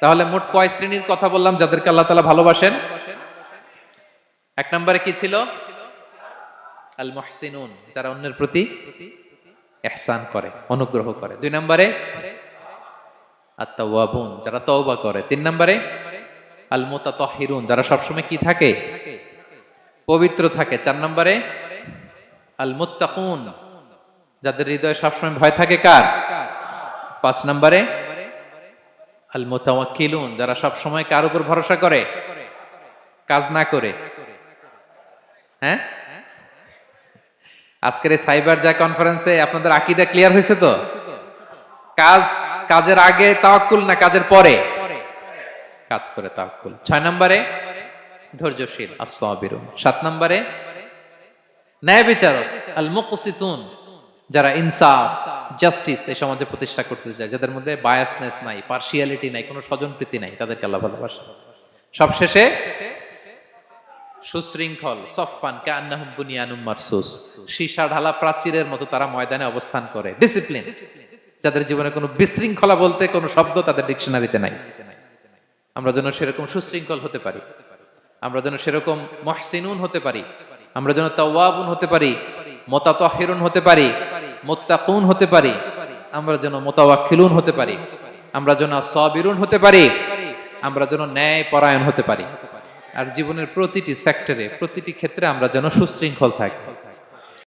তাহলে মোট কয় শ্রেণির কথা বললাম যাদেরকে আল্লাহ তালা ভালোবাসেন? এক নম্বরে কি ছিল? আল মহসিনুন যারা অন্যের প্রতি এহসান করে, অনুগ্রহ করে। দুই নম্বরে আত্মাওয়াবুন যারা তওবা করে। তিন নম্বরে আল মুতাতাহিরুন যারা সবসময় কি থাকে? পবিত্র থাকে। চার নম্বরে আল মুত্তাকুন যাদের হৃদয়ে সবসময় ভয় থাকে কার? পাঁচ নম্বরে আল মুতাওয়াক্কিলুন যারা সবসময় কার উপর ভরসা করে? কাজ না করে। হ্যাঁ? আজকের এই সাইবার যা কনফারেন্সে আপনাদের আকিদা ক্লিয়ার হয়েছে তো? কাজ, কাজের আগে তাওয়াক্কুল না কাজের পরে? কাজ করে তাওয়াক্কুল। ছয় নম্বরে? ধৈর্যশীল, আস-সাবিরুন। সাত নম্বরে? ন্যায় বিচারক আল মুকসিতুন যারা ইনসাফ জাস্টিস এই সমাজে প্রতিষ্ঠা করতে চায়, যাদের মধ্যে বায়াসনেস নাই পার্সিয়ালিটি নাই, কোনো স্বজনপ্রীতি নাই, তাদেরকে আল্লাহ ভালোবাসে। সবশেষে সুশৃঙ্খল সফান কান্নাহুম বুনিয়ানুম ঢালা প্রাচীরের মতো তারা ময়দানে অবস্থান করে। ডিসিপ্লিন যাদের জীবনে কোনো বিশৃঙ্খলা বলতে কোনো শব্দ তাদের ডিকশনারিতে নাই। আমরা যেন সেরকম সুশৃঙ্খল হতে পারি। আমরা যেন সেরকম মহসিনুন হতে পারি। আমরা যেন তাওয়াবুন হতে পারি, মোতাতহিরুন হতে পারি। মোত্তাকুন হতে পারি। আমরা যেন মোতাওয়াক্কিলুন হতে পারি। আমরা যেন সবিরুন হতে পারি। আমরা যেন ন্যায় পরায়ণ হতে পারি। আর জীবনের প্রতিটি সেক্টরে, প্রতিটি ক্ষেত্রে আমরা যেন সুশৃঙ্খল থাকি।